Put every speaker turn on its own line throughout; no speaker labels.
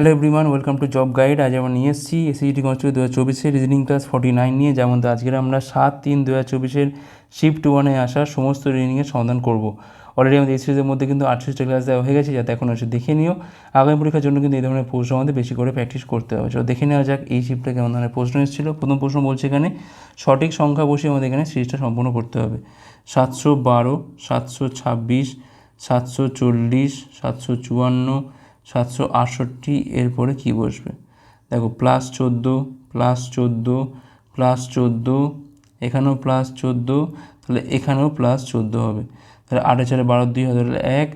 Hello everyone welcome to job guide আজ আমরা নিয়ে এসেছি এসিটি কনস্টেবল দু হাজার চব্বিশের রিজনিং ক্লাস ফর্টি নাইন নিয়ে, যেমন আজকের আমরা সাত তিন দু হাজার চব্বিশের শিফট ওয়ানে আসা সমস্ত রিজনিংয়ের সমাধান করব। অলরেডি আমাদের এই সিরিজের মধ্যে কিন্তু আটষট্টি ক্লাস দেওয়া হয়ে গেছে, যাতে এখন এসে দেখে নিও। আগামী পরীক্ষার জন্য কিন্তু এই ধরনের প্রশ্ন আমাদের বেশি করে প্র্যাকটিস করতে হবে। চলো দেখে নেওয়া যাক এই শিফটে কেমন ধরনের প্রশ্ন এসেছিল। প্রথম প্রশ্ন বলছে এখানে, সঠিক সংখ্যা বসে আমাদের এখানে সিরিজটা সম্পূর্ণ করতে হবে। সাতশো বারো, সাতশো ছাব্বিশ, সাতশো চল্লিশ, সাতশো চুয়ান্ন সাতশো আটষট্টি এরপরে কী বসবে? দেখো প্লাস চোদ্দ প্লাস চোদ্দ প্লাস চোদ্দ, এখানেও প্লাস চোদ্দ, তাহলে এখানেও প্লাস চোদ্দ হবে। তাহলে আটে চারে বারো, দুই হাজার এক,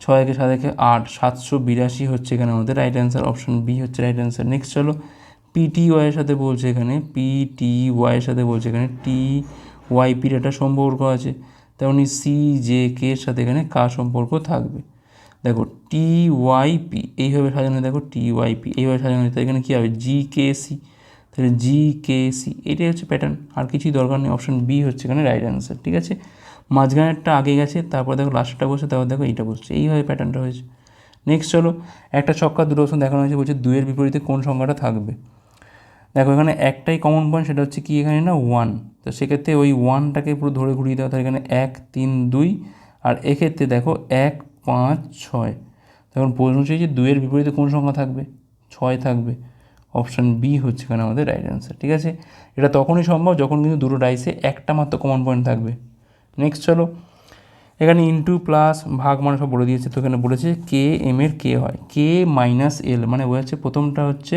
ছয় একে সাত একে আট, সাতশো বিরাশি হচ্ছে এখানে আমাদের রাইট অ্যান্সার অপশন বি হচ্ছে রাইট অ্যান্সার নেক্সট চলো পিটি ওয়াইয়ের সাথে বলছে এখানে পিটি ওয়াইয়ের সাথে বলছে এখানে টি ওয়াই পির একটা সম্পর্ক আছে তেমনি সি জে কে এর সাথে এখানে কা সম্পর্ক থাকবে? দেখো টি ওয়াই পি এইভাবে সাজানো দেখো টি ওয়াই পি এইভাবে সাজানো তাই এখানে কী হবে? জি কে সি তাহলে জি কে সি এটাই হচ্ছে প্যাটার্ন আর কিছুই দরকার নেই। অপশন বি হচ্ছে এখানে রাইট অ্যান্সার ঠিক আছে? মাঝখানেরটা আগে গেছে, তারপর দেখো লাস্টটা বসে তারপর দেখো এইটা বসছে। এইভাবে প্যাটার্নটা হয়েছে। নেক্সট চলো, একটা ছক্কা দুটো অপশন দেখানো হয়েছে, বলছে দুইয়ের বিপরীতে কোন সংখ্যাটা থাকবে? দেখো এখানে একটাই কমন পয়েন্ট সেটা হচ্ছে কি এখানে না? ওয়ান তো সেক্ষেত্রে ওই ওয়ানটাকে পুরো ধরে ঘুরিয়ে দেওয়া, তাহলে এখানে এক, তিন, দুই, আর এক্ষেত্রে দেখো এক পাঁচ, ছয়। তখন প্রশ্ন হচ্ছে যে দুইয়ের বিপরীতে কোন সংখ্যা থাকবে? ছয় থাকবে। অপশান বি হচ্ছে এখানে আমাদের রাইট অ্যান্সার ঠিক আছে? এটা তখনই সম্ভব যখন কিন্তু দুটো ডাইসে একটা মাত্র কমন পয়েন্ট থাকবে। নেক্সট চলো। এখানে ইন্টু প্লাস ভাগ মানে সব বলে দিয়েছে, তো এখানে বলেছে কে এম এর কে হয়। কে মাইনাস এল মানে বোঝাচ্ছে প্রথমটা হচ্ছে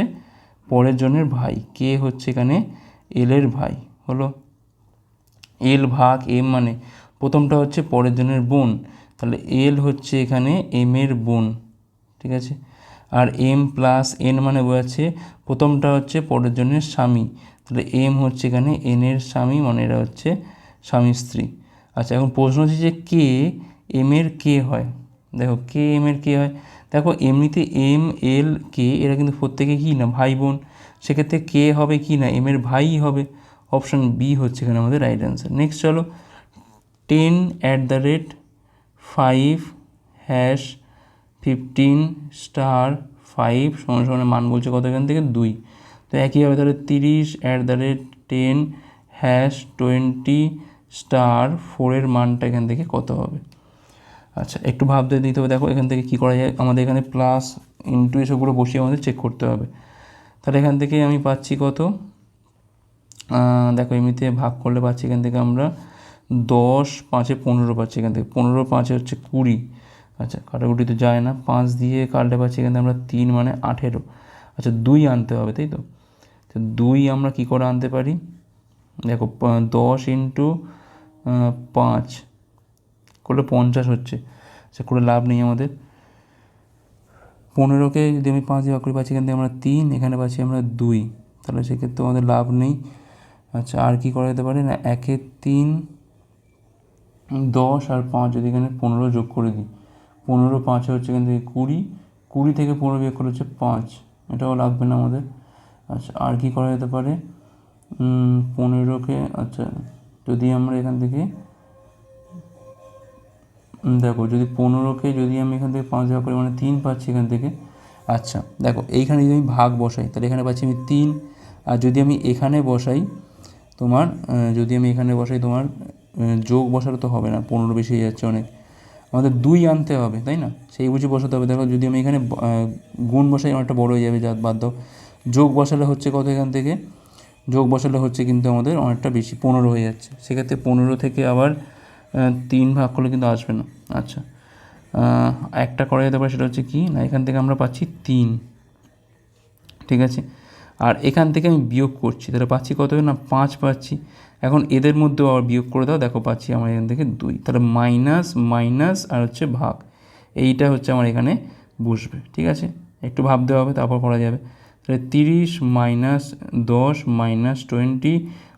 পরের জনের ভাই। কে হচ্ছে এখানে এলের ভাই, হলো? এল ভাগ এম মানে প্রথমটা হচ্ছে পরের জনের বোন। তাহলে এল হচ্ছে এখানে এম এর বোন, ঠিক আছে? আর এম প্লাস এন মানে বোঝাচ্ছে প্রথমটা হচ্ছে পরের জনের স্বামী, তাহলে এম হচ্ছে এখানে এন এর স্বামী মানে এরা হচ্ছে স্বামী স্ত্রী। আচ্ছা এখন প্রশ্ন হচ্ছে যে কে এম এর কে হয়? দেখো কে এম এর কে হয়। দেখো এমনিতে এম এল কে এরা কিন্তু প্রত্যেকে কী না, ভাই বোন? সেক্ষেত্রে কে হবে কি না এম এর ভাই হবে? অপশান বি হচ্ছে এখানে আমাদের রাইট অ্যান্সার নেক্সট চলো ten at the rate five hash fifteen star five সমান সমান মান বলছে কত এখান থেকে? দুই। তো একই হবে তাহলে তিরিশ at the rate ten hash twenty star ফোরের মানটা এখান থেকে কত হবে? আচ্ছা একটু ভাবতে দিতে হবে। দেখো এখান থেকে কী করা যায়? আমাদের এখানে প্লাস ইন্টু এসবগুলো বসিয়ে আমাদের চেক করতে হবে। তাহলে এখান থেকে আমি পাচ্ছি কত? দেখো এমনিতে ভাগ করলে পাচ্ছি এখান থেকে আমরা দশ পাঁচে পনেরো পাচ্ছি এখান থেকে। পনেরো পাঁচে হচ্ছে কুড়ি। আচ্ছা কাটাকুটি তো যায় না। পাঁচ দিয়ে কাটলে পাচ্ছি এখান থেকে আমরা তিন মানে আঠেরো। আচ্ছা দুই আনতে হবে, তাই তো? তো দুই আমরা কী করে আনতে পারি? দেখো দশ ইন্টু পাঁচ করলে পঞ্চাশ হচ্ছে। সে করে লাভ নেই আমাদের। পনেরোকে যদি আমি পাঁচ দিয়ে করে, পাচ্ছি এখান থেকে আমরা তিন, এখানে পাচ্ছি আমরা দুই। তাহলে সেক্ষেত্রে আমাদের লাভ নেই। আচ্ছা আর কি করা যেতে পারে? না, একের তিন দশ আর পাঁচ যদি এখানে পনেরো যোগ করে দিই, পনেরো পাঁচে হচ্ছে এখান থেকে কুড়ি কুড়ি থেকে পনেরো বিয়োগ করে হচ্ছে পাঁচ, এটাও লাগবে না আমাদের। আচ্ছা আর কি করা যেতে পারে? পনেরোকে আচ্ছা যদি আমরা এখান থেকে দেখো যদি পনেরোকে যদি আমি এখান থেকে পাঁচ ভাগ করি মানে তিন পাচ্ছি এখান থেকে আচ্ছা দেখো এইখানে যদি আমি ভাগ বসাই, তাহলে এখানে পাচ্ছি আমি তিন, আর যদি আমি এখানে বসাই তোমার যদি আমি এখানে বসাই তোমার যোগ বসালে তো হবে না, পনেরো বেশি হয়ে যাচ্ছে অনেক। আমাদের দুই আনতে হবে, তাই না? সেই বুঝে বসাতে হবে। দেখো, যদি আমি এখানে গুণ বসাই, অনেকটা বড় হয়ে যাবে যা বাধ্য যোগ বসালে হচ্ছে কত এখান থেকে? যোগ বসালে হচ্ছে কিন্তু আমাদের অনেকটা বেশি, পনেরো হয়ে যাচ্ছে। সেক্ষেত্রে পনেরো থেকে আবার তিন ভাগ করলে কিন্তু আসবে না। আচ্ছা একটা করা যেতে পারে সেটা হচ্ছে কি? না, এখান থেকে আমরা পাচ্ছি তিন। ঠিক আছে? আর এখান থেকে আমি বিয়োগ করছি। তাহলে পাচ্ছি কত? না, পাঁচ পাচ্ছি। এখন এদের মধ্যেও আবার বিয়োগ করে দাও। দেখো পাচ্ছি আমার এখান থেকে দুই। তাহলে মাইনাস মাইনাস আর হচ্ছে ভাগ। এইটা হচ্ছে আমার এখানে বসবে, ঠিক আছে? একটু ভাবতে হবে, তারপর করা যাবে। তাহলে তিরিশ মাইনাস দশ মাইনাস টোয়েন্টি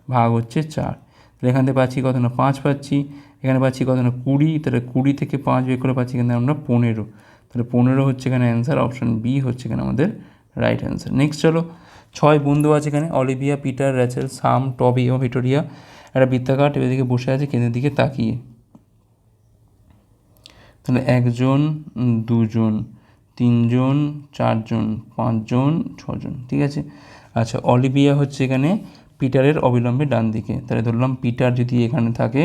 ভাগ হচ্ছে চার। তাহলে এখান থেকে পাচ্ছি কত না? পাঁচ পাচ্ছি। এখানে পাচ্ছি কত না? কুড়ি। তাহলে কুড়ি থেকে পাঁচ বের করে পাচ্ছি এখানে আমরা পনেরো। তাহলে পনেরো হচ্ছে এখানে অ্যান্সার অপশান বি হচ্ছে এখানে আমাদের রাইট অ্যান্সার নেক্সট চলো। ছয় বন্ধু আছে এখানে, অলিভিয়া, পিটার, র্যাচেল, সাম, টবি এবং ভিটোরিয়া একটা বৃত্তাকার টেবিলের দিকে বসে আছে, কেন্দ্রের দিকে তাকিয়ে। তাহলে একজন, দুজন, তিনজন, চারজন, পাঁচজন, ছজন, ঠিক আছে? আচ্ছা অলিভিয়া হচ্ছে এখানে পিটারের অবিলম্বে ডান দিকে। তাহলে ধরলাম পিটার যদি এখানে থাকে,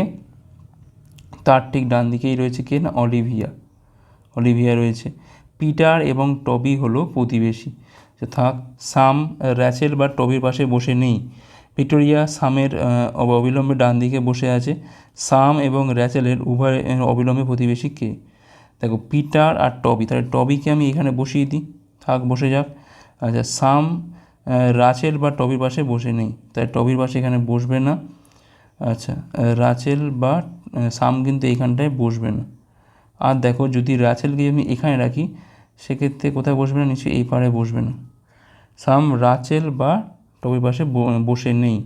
তার ঠিক ডান দিকেই রয়েছে কে না? অলিভিয়া। অলিভিয়া রয়েছে। পিটার এবং টবি হলো প্রতিবেশী। যে থাক, সাম র্যাচেল বা টবির পাশে বসে নেই। ভিক্টোরিয়া সামের অবিলম্বে ডান দিকে বসে আছে। সাম এবং র্যাচেলের উভয় অবিলম্বে প্রতিবেশী কে? দেখো, পিটার আর টবি। তাহলে টবিকে আমি এখানে বসিয়ে দিই। থাক, বসে যাক। আচ্ছা সাম রাচেল বা টবির পাশে বসে নেই। তাই টবির পাশে এখানে বসবে না। আচ্ছা রাচেল বা সাম কিন্তু এইখানটায় বসবে না। আর দেখো, যদি রাচেলকে আমি এখানে রাখি, সেক্ষেত্রে কোথায় বসবে না? নিশ্চয়ই এই পাড়ে বসবে না। সাম রাচেল বা টবির পাশে বসে নেই।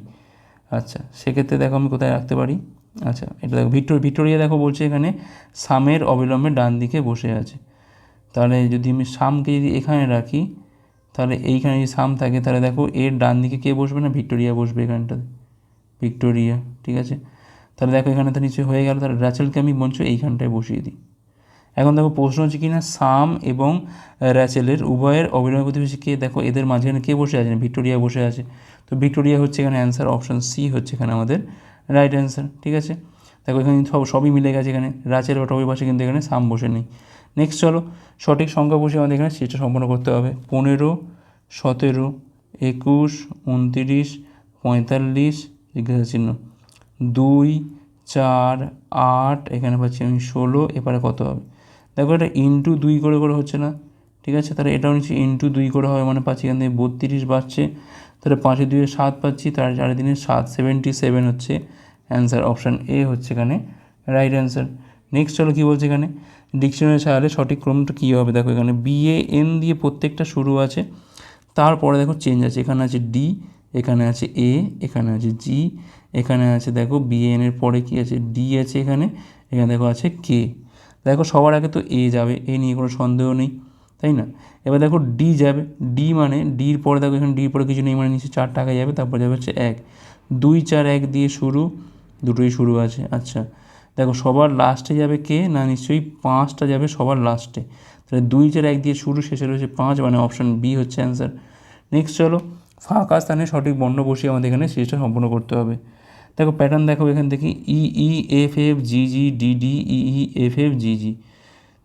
আচ্ছা সেক্ষেত্রে দেখো আমি কোথায় রাখতে পারি? আচ্ছা এটা দেখো, ভিক্টোর, ভিক্টোরিয়া দেখো বলছে এখানে, সামের অবিলম্বে ডান দিকে বসে আছে। তাহলে যদি আমি সামকে যদি এখানে রাখি, তাহলে এইখানে যদি সাম থাকে, তাহলে দেখো এর ডান দিকে কে বসবে না, ভিক্টোরিয়া বসবে এখানটাতে। ভিক্টোরিয়া, ঠিক আছে? তাহলে দেখো এখানে তো নিচে হয়ে গেল, তাহলে রাচেলকে আমি মঞ্চ এইখানটায় বসিয়ে দিই। এখন দেখো প্রশ্ন হচ্ছে কি না সাম এবং র্যাচেলের উভয়ের অবিলম্ব প্রতিবেশী কে? দেখো এদের মাঝখানে কে বসে আছে? ভিক্টোরিয়া বসে আছে। তো ভিক্টোরিয়া হচ্ছে এখানে অ্যান্সার অপশন সি হচ্ছে এখানে আমাদের রাইট অ্যান্সার ঠিক আছে? দেখো এখানে সব, সবই মিলে গেছে এখানে। রাচেল বা টবির পাশে কিন্তু এখানে সাম বসে নেই। নেক্সট চলো, সঠিক সংখ্যা বসে আমাদের এখানে সেটা সম্পন্ন করতে হবে। পনেরো, সতেরো, একুশ, উনতিরিশ, পঁয়তাল্লিশ, জিজ্ঞাসা চিহ্ন। দুই, চার, আট, এখানে পাচ্ছি আমি ষোলো, এবারে কত হবে? দেখো এটা ইন্টু দুই করে করে হচ্ছে না, ঠিক আছে? তাহলে এটাও নিচ্ছি ইন্টু দুই করে হবে মানে পাচ্ছি এখান থেকে বত্রিশ বাড়ছে। তাহলে পাঁচে দুইয়ে সাত পাচ্ছি, তার চারে দিনে সাত সেভেন্টি সেভেন হচ্ছে অ্যান্সার অপশান এ হচ্ছে এখানে রাইট অ্যান্সার নেক্সট চলো কী বলছে এখানে? ডিকশনারি সাহায্যে সঠিক ক্রমটা কী হবে? দেখো এখানে বি এ এন দিয়ে প্রত্যেকটা শুরু আছে, তারপরে দেখো চেঞ্জ আছে, এখানে আছে ডি এখানে আছে এ এখানে আছে জি এখানে আছে দেখো বিএন এর পরে কি আছে? ডি আছে এখানে এখানে দেখো আছে কে দেখো সবার আগে তো এ যাবে এ নিয়ে কোনো সন্দেহ নেই, তাই না? এবার দেখো ডি যাবে ডি মানে ডির পরে দেখো এখানে ডির পরে কিছু নেই মানে নিচে চার টাকা যাবে, তারপর যাবে হচ্ছে এক। দুই, চার, এক দিয়ে শুরু, দুটোই শুরু আছে আচ্ছা। দেখো সবার লাস্টে যাবে কে? না, নিশ্চয়ই পাঁচটা যাবে সবার লাস্টে তাহলে দুই, চার, এক দিয়ে শুরু, শেষে রয়েছে পাঁচ মানে অপশান বি হচ্ছে অ্যান্সার নেক্সট চলো, ফাঁকা স্থানে সঠিক বর্ণ বসিয়ে আমাদের এখানে সিরিজটা সম্পূর্ণ করতে হবে। দেখো প্যাটার্ন দেখো, এখান থেকে E E F F G G D D E E F F G G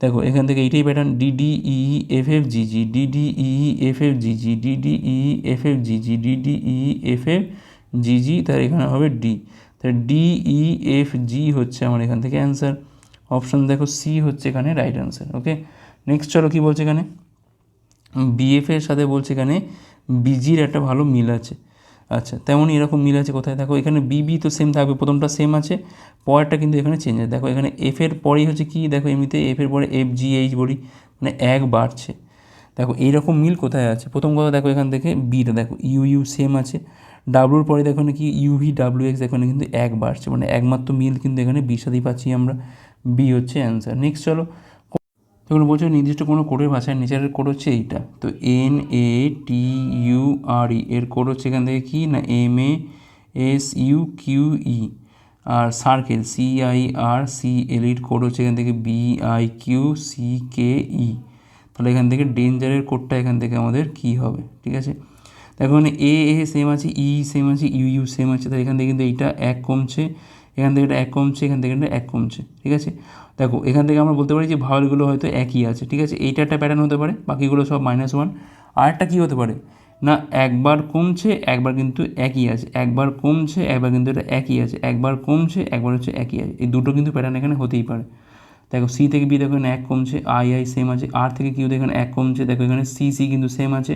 দেখো, এখান থেকে এইটাই pattern D D E F F G G D D E F F G G D D E F F G G D D E F F G G তার এখানে হবে D তাহলে D E F G হচ্ছে আমার এখান থেকে answer option দেখো C হচ্ছে এখানে রাইট অ্যান্সার ওকে নেক্সট চলো কী বলছে এখানে? বিএফ এর সাথে বলছে এখানে বিজির একটা ভালো মিল আছে। আচ্ছা তেমনই এরকম মিল আছে কোথায়? দেখো, এখানে বিবি তো সেম থাকবে, প্রথমটা সেম আছে, পরেরটা কিন্তু এখানে চেঞ্জ আছে। দেখো, এখানে এফ এর পরেই হচ্ছে কি? দেখো, এমনিতে এফ এর পরে এফ জি এইচ বলি মানে এক বাড়ছে। দেখো, এইরকম মিল কোথায় আছে? প্রথম কথা দেখো, এখান থেকে বিটা দেখো ইউ ইউ সেম আছে। ডাব্লুর পরে দেখো নাকি ইউভি ডাব্লিউ এক্স এখানে কিন্তু এক বাড়ছে মানে একমাত্র মিল কিন্তু এখানে সাথেই পাচ্ছি আমরা। বি হচ্ছে অ্যান্সার নেক্সট চলো দেখুন, বলছে নির্দিষ্ট কোনো কোডের ভাষায় নিচের কোড হচ্ছে এইটা। তো এন এ টি ইউ আর ই এর কোড হচ্ছে এখান থেকে কি? না M A S U Q E R circle C I R C L ইর কোড হচ্ছে এখান থেকে B I Q C K E তাহলে এখান থেকে ডেঞ্জারের কোডটা এখান থেকে আমাদের কি হবে? ঠিক আছে? দেখো এ এ সেম আছে ই সেম আছে ইউ ইউ সেম আছে। তাহলে এখান থেকে কিন্তু এইটা এক কমছে। এখান থেকে এটা এক কমছে, এখান থেকে এটা এক কমছে, ঠিক আছে? দেখো, এখান থেকে আমরা বলতে পারি যে ভাওয়ালগুলো হয়তো একই আছে, ঠিক আছে? এইটা একটা প্যাটার্ন হতে পারে, বাকিগুলো সব মাইনাস ওয়ান আরেকটা কী হতে পারে? না, একবার কমছে, একবার কিন্তু একই আছে। একবার কমছে, একবার কিন্তু এটা একই আছে। একবার কমছে, একবার হচ্ছে একই আছে। এই দুটো কিন্তু প্যাটার্ন এখানে হতেই পারে। দেখো সি থেকে বি দেখো এখানে এক কমছে আই আই সেম আছে। আর থেকে কিউ এখানে এক কমছে। দেখো এখানে সি সি কিন্তু সেম আছে।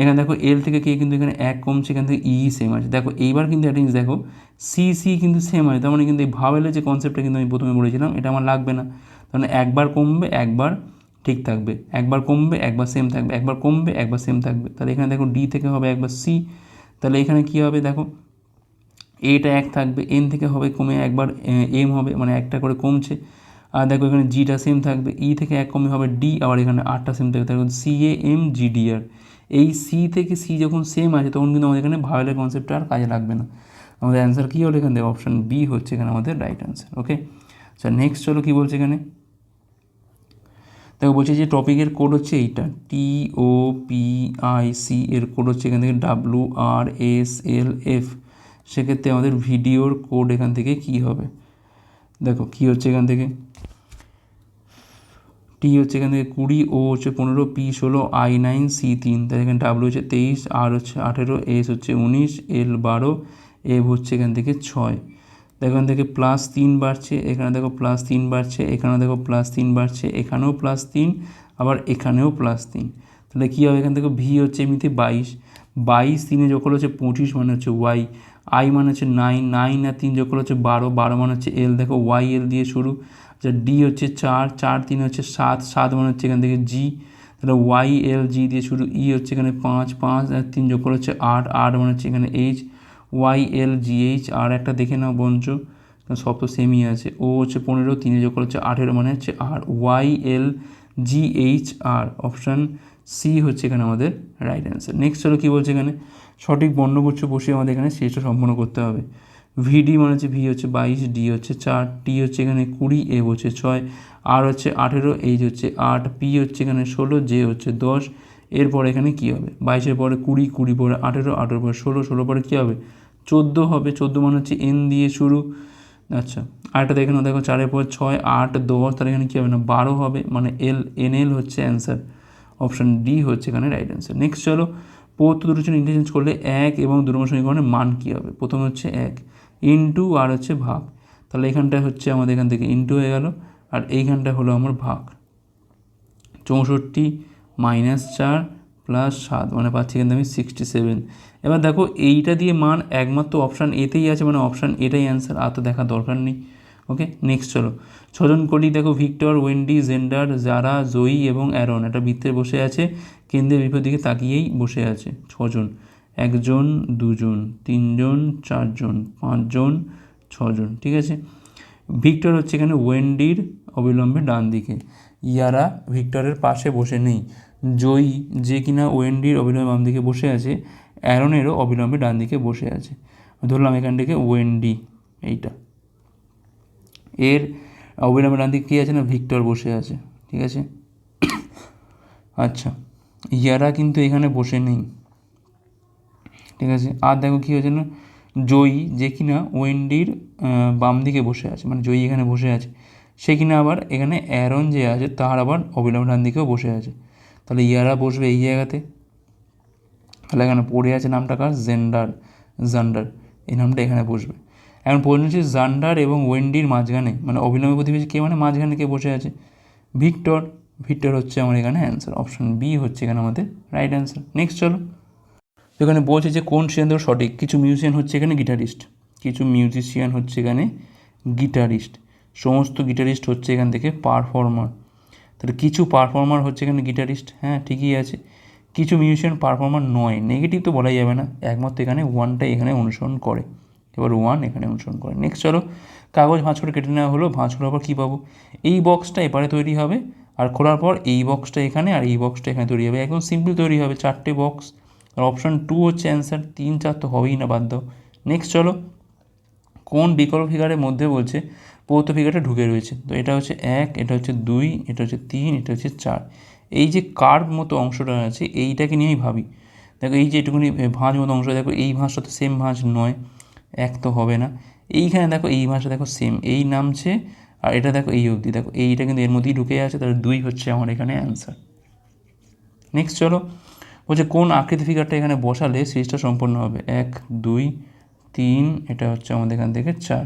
এখানে দেখো এল থেকে কে কিন্তু এখানে এক কমছে, এখান থেকে ই সেম আছে। দেখো এইবার কিন্তু একটা জিনিস দেখো সি সি কিন্তু সেম আছে। তার মানে কিন্তু এই ভাবেলের যে কনসেপ্টটা কিন্তু আমি প্রথমে বলেছিলাম, এটা আমার লাগবে না। তার মানে একবার কমবে, একবার ঠিক থাকবে। একবার কমবে, একবার সেম থাকবে। একবার কমবে, একবার সেম থাকবে। তাহলে এখানে দেখো ডি থেকে হবে একবার সি তাহলে এখানে কী হবে দেখো? এটা এক থাকবে এন থেকে হবে কমে একবার এম হবে মানে একটা করে কমছে। আর দেখো এখানে জিটা সেম থাকবে ই থেকে এক কমে হবে ডি আবার এখানে আটটা সেম থাকবে। তাহলে C A M G D R এই সি থেকে সি যখন সেম আছে, তখন কিন্তু আমাদের এখানে ভায়োলের কনসেপ্টটা আর কাজে লাগবে না। আমাদের অ্যান্সার কী হলো এখানে দেখো অপশান বি হচ্ছে এখানে আমাদের রাইট অ্যান্সার ওকে আচ্ছা নেক্সট চলো কী বলছে এখানে? দেখো, বলছি যে টপিকের কোড হচ্ছে এইটা T O P I C এর কোড হচ্ছে এখান থেকে W R S L F সেক্ষেত্রে আমাদের ভিডিওর কোড এখান থেকে কি হবে? দেখো, কি হচ্ছে এখান থেকে? টি হচ্ছে এখান থেকে কুড়ি ও হচ্ছে পনেরো পি ষোলো আই নাইন সি তিন। তাহলে এখানে ডাব্লু হচ্ছে তেইশ আর হচ্ছে আঠেরো এস হচ্ছে উনিশ এল বারো এফ হচ্ছে এখান থেকে ছয়। এখান থেকে প্লাস তিন বাড়ছে, এখানে দেখো প্লাস তিন বাড়ছে এখানে দেখো প্লাস তিন বাড়ছে, এখানেও প্লাস তিন, আবার এখানেও প্লাস তিন। তাহলে কী হবে এখান থেকে? ভি হচ্ছে এমনিতে বাইশ। বাইশ তিনে যখন হচ্ছে পঁচিশ মানে হচ্ছে ওয়াই আই মানে হচ্ছে নাইন নাইন আর তিন যখন হচ্ছে বারো বারো মানে হচ্ছে এল দেখো ওয়াই এল দিয়ে শুরু। আচ্ছা ডি হচ্ছে চার চার তিন হচ্ছে সাত সাত মানে হচ্ছে এখান থেকে জি তাহলে ওয়াই এল জি দিয়ে শুরু ই হচ্ছে এখানে পাঁচ পাঁচ তিন যোগ করে হচ্ছে আট আট মানে হচ্ছে এখানে H Y L G H R একটা দেখে নাও বঞ্চ সব তো সেমই আছে। ও হচ্ছে পনেরো, তিনে যোগ করে হচ্ছে আঠেরো মানে হচ্ছে R Y L G H R option C হচ্ছে এখানে আমাদের রাইট অ্যান্সার নেক্সট হলো কী বলছে এখানে? সঠিক বর্ণগুচ্ছ বসিয়ে আমাদের এখানে শেষটা সম্পন্ন করতে হবে। ভিডি মানে হচ্ছে ভি হচ্ছে বাইশ ডি হচ্ছে চার টি হচ্ছে এখানে কুড়ি এ হচ্ছে ছয় আর হচ্ছে আঠেরো এইচ হচ্ছে আট পি হচ্ছে এখানে ষোলো জে হচ্ছে দশ। এরপর এখানে কী হবে? বাইশের পরে কুড়ি কুড়ি পরে আঠেরো আঠেরো পরে ষোলো ষোলো পরে কী হবে? চোদ্দ হবে, চোদ্দ মানে হচ্ছে এন দিয়ে শুরু। আচ্ছা আরেকটা দেখে দেখো চারের পর ছয়, আট, দশ, তাহলে এখানে কী হবে না? বারো হবে মানে এল এন এল হচ্ছে অ্যান্সার অপশান ডি হচ্ছে এখানে রাইট অ্যান্সার নেক্সট চলো পৌত্র দুটো ইন্টারচেঞ্জ করলে এক এবং দুর্ম সমীকরণের মান কী হবে? প্রথমে হচ্ছে এক। ইন্টু আর হচ্ছে ভাগ। তাহলে এখানটা হচ্ছে আমাদের এখান থেকে ইন্টু হয়ে গেল, আর এইখানটা হলো আমার ভাগ। চৌষট্টি মাইনাস চার প্লাস সাত মানে পাচ্ছি কিন্তু আমি সিক্সটি সেভেন এবার দেখো এইটা দিয়ে মান একমাত্র অপশান এতেই আছে মানে অপশান এটাই অ্যান্সার আর তো দেখার দরকার নেই। ওকে নেক্সট চলো। ছজন কলি দেখো Victor Wendy Xander Zara Joyee এবং অ্যারন এটা বৃত্তে বসে আছে, কেন্দ্রের বিপরীত দিকে তাকিয়েই বসে আছে ছজন। একজন, দুজন, তিনজন, চারজন, পাঁচজন, ছজন, ঠিক আছে? ভিক্টর হচ্ছে এখানে ওয়েন্ডির অবিলম্বে ডান দিকে। ইয়ারা ভিক্টরের পাশে বসে নেই। জয়ী, যে কিনা ওয়েন্ডির অবিলম্বে বাম দিকে বসে আছে, অ্যারনেরও অবিলম্বে ডান দিকে বসে আছে। ধরলাম এখান থেকে ওয়েন্ডি, এইটা। এর অবিলম্বে ডান দিকে কী আছে না? ভিক্টর বসে আছে, ঠিক আছে? আচ্ছা ইয়ারা কিন্তু এখানে বসে নেই। ঠিক আছে? আর দেখো কী হয়েছে না? জয়ী যে কিনা ওয়েন্ডির বাম দিকে বসে আছে মানে জয়ী এখানে বসে আছে। সে কিনা আবার এখানে অ্যারন যে আছে, তার আবার অবিলম্ব ডান দিকেও বসে আছে। তাহলে ইয়ারা বসবে এই জায়গাতে। তাহলে এখানে পড়ে আছে নামটা কার? Gender, Xander. এই নামটা এখানে বসবে। এখন প্রশ্ন হচ্ছে জান্ডার এবং ওয়েন্ডির মাঝখানে মানে অবিলম্ব প্রতিবেশী কে মানে মাঝখানে কে বসে আছে? ভিক্টর। ভিক্টর হচ্ছে আমার এখানে অ্যান্সার অপশন বি হচ্ছে এখানে আমাদের রাইট অ্যান্সার নেক্সট চলো। এখানে বলছে যে কোন সিদ্ধান্ত সঠিক? কিছু মিউজিশিয়ান হচ্ছে এখানে গিটারিস্ট কিছু মিউজিশিয়ান হচ্ছে এখানে গিটারিস্ট সমস্ত গিটারিস্ট হচ্ছে এখান থেকে পারফর্মার তাহলে কিছু পারফর্মার হচ্ছে এখানে গিটারিস্ট হ্যাঁ ঠিকই আছে। কিছু মিউজিশিয়ান পারফর্মার নয় নেগেটিভ তো বলাই যাবে না। একমাত্র এখানে ওয়ানটাই এখানে অনুসরণ করে। এবার ওয়ান এখানে অনুসরণ করে। নেক্সট চলো, কাগজ ভাঁজ করে কেটে নেওয়া হলো। ভাঁজ করার পর কী পাবো? এই বক্সটা এপারে তৈরি হবে। আর খোলার পর এই বক্সটা এখানে, আর এই বক্সটা এখানে তৈরি হবে। একদম সিম্পল তৈরি হবে। চারটে বক্স আর অপশান টু হচ্ছে অ্যান্সার তিন, চার তো হবেই না দাও। নেক্সট চলো, কোন বিকল্প ফিগারের মধ্যে বলছে পৌত ফিগারটা ঢুকে রয়েছে? তো এটা হচ্ছে এক, এটা হচ্ছে দুই, এটা হচ্ছে তিন, এটা হচ্ছে চার। এই যে কার্ভ মতো অংশটা আছে, এইটাকে নিয়েই ভাবি। দেখো এই যে এটুকুনি ভাঁজ মতো অংশ, দেখো এই ভাঁজটা তো সেম ভাঁজ নয়, এক তো হবে না। এইখানে দেখো এই ভাঁজটা দেখো সেম এই নামছে, আর এটা দেখো এই অবধি। দেখো এইটা কিন্তু এর মধ্যেই ঢুকে আছে, তাহলে দুই হচ্ছে আমার এখানে অ্যান্সার নেক্সট চলো বলছে কোন আকৃতি ফিগারটা এখানে বসালে সিরিজটা সম্পূর্ণ হবে? এক, দুই, তিন, এটা হচ্ছে আমাদের এখান থেকে চার।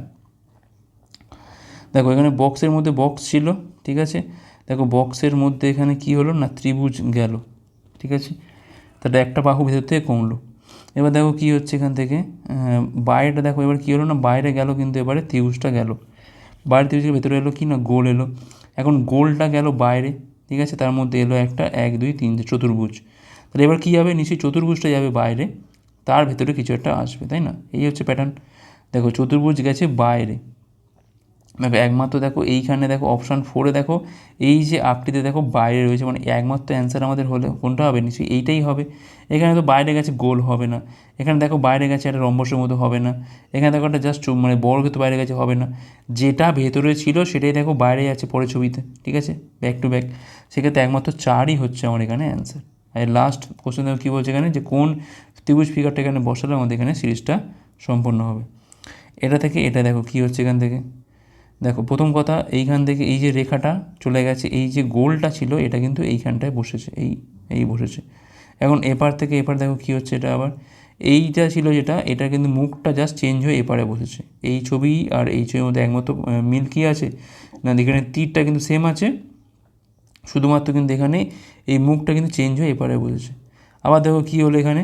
দেখো, এখানে বক্সের মধ্যে বক্স ছিল, ঠিক আছে? দেখো বক্সের মধ্যে এখানে কি হলো? না, ত্রিভুজ গেল, ঠিক আছে? তাহলে একটা বাহু ভেতর থেকে কমলো। এবার দেখো কী হচ্ছে এখান থেকে? বাইরেটা দেখো, এবার কী হলো না? বাইরে গেল, কিন্তু এবারে ত্রিভুজটা গেল। বাইরে ত্রিভুজের ভেতরে এলো কি? না, গোল এলো। এখন গোলটা গেল বাইরে, ঠিক আছে? তার মধ্যে এলো একটা, এক, দুই, তিন চতুর্ভুজ। তাহলে এবার কী হবে নিশ্চয়ই চতুর্ভুজটা যাবে বাইরে। তার ভেতরে কিছু একটা আসবে, তাই না? এই হচ্ছে প্যাটার্ন দেখো, চতুর্ভুজ গেছে বাইরে। দেখো, একমাত্র দেখো এইখানে দেখো অপশান ফোরে দেখো, এই যে আকৃতি দেখো বাইরে রয়েছে মানে একমাত্র অ্যান্সার আমাদের হলে কোনটা হবে? নিশ্চয়ই এইটাই হবে। এখানে তো বাইরে গেছে গোল হবে না। এখানে দেখো বাইরে গেছে একটা রম্বসের মতো হবে না। এখানে দেখো একটা জাস্ট মানে বর্গ তো বাইরে গেছে হবে না। যেটা ভেতরে ছিল সেটাই দেখো বাইরে যাচ্ছে পরের ছবিতে, ঠিক আছে? ব্যাক টু ব্যাক সেক্ষেত্রে একমাত্র চারই হচ্ছে আমার এখানে অ্যান্সার আর লাস্ট কোশ্চেন কী বলছে এখানে যে কোন ত্রিভুজ ফিগারটা এখানে বসালে আমাদের এখানে সিরিজটা সম্পূর্ণ হবে? এটা থেকে এটা দেখো কী হচ্ছে এখান থেকে। দেখো প্রথম কথা এইখান থেকে এই যে রেখাটা চলে গেছে এই যে গোলটা ছিল এটা কিন্তু এইখানটায় বসেছে এই এই বসেছে। এখন এপার থেকে এপার দেখো কী হচ্ছে এটা আবার। এইটা ছিল যেটা এটা কিন্তু মুখটা জাস্ট চেঞ্জ হয়ে এপারে বসেছে। এই ছবি আর এই ছবির মধ্যে একমাত্র আহ, মিল কী আছে? না এখানে তীরটা কিন্তু সেম আছে। শুধুমাত্র কিন্তু এখানে এই মুখটা কিন্তু চেঞ্জ হয়ে এপারে বসেছে আবার দেখো কী হলো এখানে?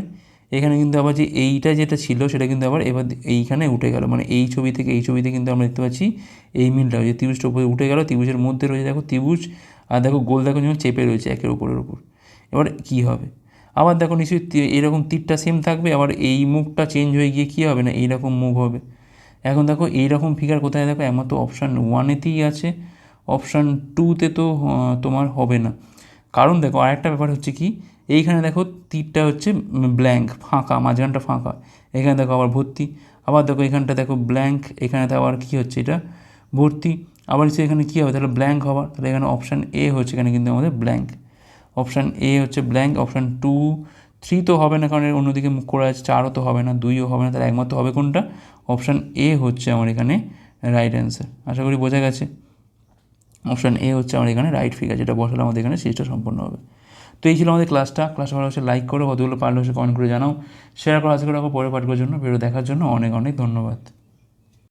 এখানে কিন্তু আবার যে এইটা যেটা ছিল সেটা কিন্তু আবার এবার এইখানে উঠে গেল। মানে এই ছবি থেকে এই ছবিতে কিন্তু আমরা দেখতে পাচ্ছি এই মিলটা। যে ত্রিভুজটা উপরে উঠে গেল, ত্রিভুজের মধ্যে রয়েছে দেখো ত্রিভুজ আর দেখো গোল দেখো যেমন চেপে রয়েছে একের উপরের উপর। এবার কী হবে? আবার দেখো নিশ্চয়ই এরকম তীরটা সেম থাকবে, আবার এই মুখটা চেঞ্জ হয়ে গিয়ে কী হবে না? এইরকম মুখ হবে। এখন দেখো এইরকম ফিগার কোথায়? দেখো একমাত্র অপশান ওয়ানেতেই আছে। অপশান টুতে তো তোমার হবে না। কারণ দেখো, আরেকটা ব্যাপার হচ্ছে কি, এইখানে দেখো তীরটা হচ্ছে ব্ল্যাঙ্ক ফাঁকা, মাঝখানটা ফাঁকা। এখানে দেখো আবার ভর্তি। আবার দেখো এখানটা দেখো ব্ল্যাঙ্ক এখানেতে আবার কী হচ্ছে এটা? ভর্তি। আবার নিশ্চয়ই এখানে কী হবে? তাহলে ব্ল্যাঙ্ক হবার তাহলে এখানে অপশান এ হচ্ছে এখানে কিন্তু আমাদের ব্ল্যাঙ্ক অপশান এ হচ্ছে ব্ল্যাঙ্ক অপশান টু থ্রি তো হবে না, কারণ অন্যদিকে মুখ করা আছে, চারও তো হবে না, দুইও হবে না, তাহলে একমাত্র হবে কোনটা? অপশান এ হচ্ছে আমার এখানে রাইট অ্যান্সার আশা করি বোঝা গেছে। অপশান এ হচ্ছে আমার এখানে রাইট ফিগার যেটা বসালে আমাদের এখানে সিরিজটা সম্পূর্ণ হবে। তো এই ছিল আমাদের ক্লাসটা ক্লাস ভালো হচ্ছে লাইক করো, কতগুলো পারলে হচ্ছে কমেন্ট করে জানাও। শেয়ার করো, আশা করি পরে করার জন্য ভিডিও দেখার জন্য অনেক অনেক ধন্যবাদ।